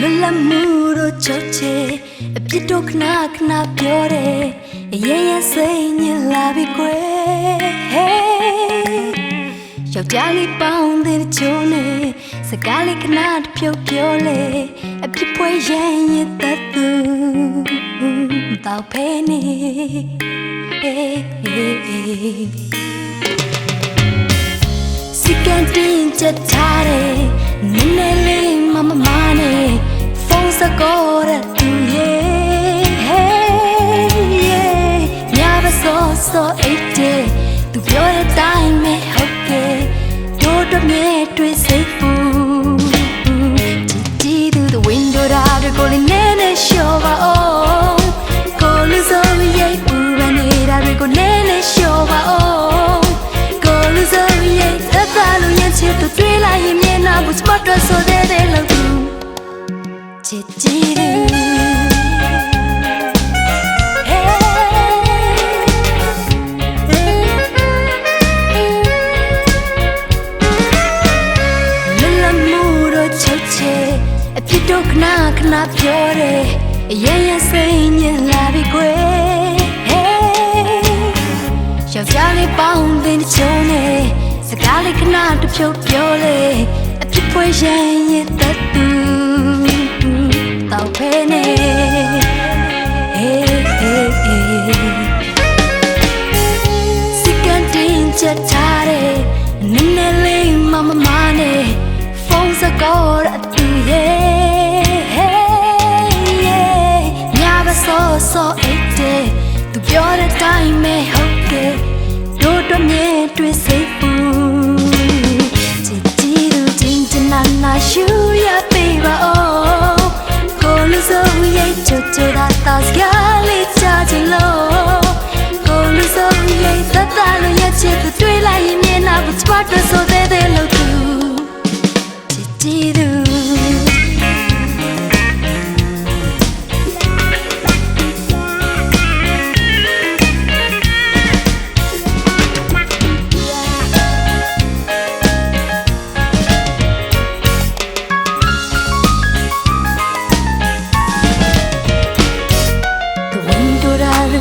ချုပ်ချေအပြစ်တော့ခဏခဏပြောတယ်အရင်ရစိတ်ညစ်လာပြီကွယ် Hey ယောက်ျားလေးပေါင်းတဲ့ချိုးနေစကားလေးခဏတစ်ဖြုတ်ပြောလေအပြစ်ပွဲရင်ရတဲ့သူမတော့ဖဲနေ Hey, hey, hey. စီကန်တင်ချက်ထားတယ်နည်းနည်းလေး ရာကိုလည်းနည်းနည်းရှော့ပါအောင်ကိုလူစုံရဲ့ပူပန်နေတာတွေကိုနည်းနည်းရှော့ပါအောင်ကိုလူစုံရဲ့သက်သာလို့ရင်ချစ်သူတွေ့လိုက်ရင်မျက်နှာဘူးစမတ်တော့ဆိုတဲ့တဲ့လို့သူချစ်ကြည့် တော့ခဏခဏပြောတယ်အရင်ရစိတ်ညစ်လာပြီကွယ် Hey ယောက်ျားလေးပေါင်းတဲ့ချုံနဲ့စကားလေးခဏတစ်ဖြုတ်ပြောလေအပြစ်ပွဲရင်ရတဲ့သူတော့ဖဲနေ Hey hey hey စီကန်တင်ချက်ထားတယ်နည်းနည်းလေးမမမနဲ့ဖုန်းစကောရအတူရဲ့ တွေ့စိ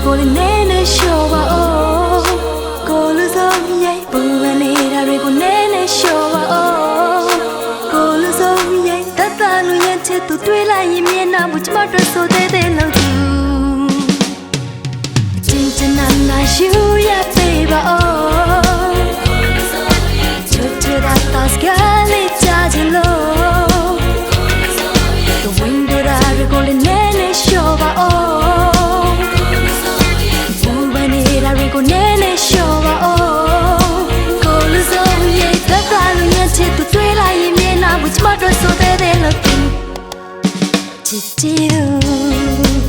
ကိုလည်းနည်းနည်းရှော့ပါဦးကိုလူစုံရဲ့ပူပန်နေတာတွေကိုနည်းနည်းရှော့ပါဦးကိုလူစုံရဲ့တတ်တာလို့ရဲ့ချစ်သူတွေ့လိုက်ရင်မျက်နှာဘူးကျမတို့ဆိုတဲ့တဲ့လို့ to do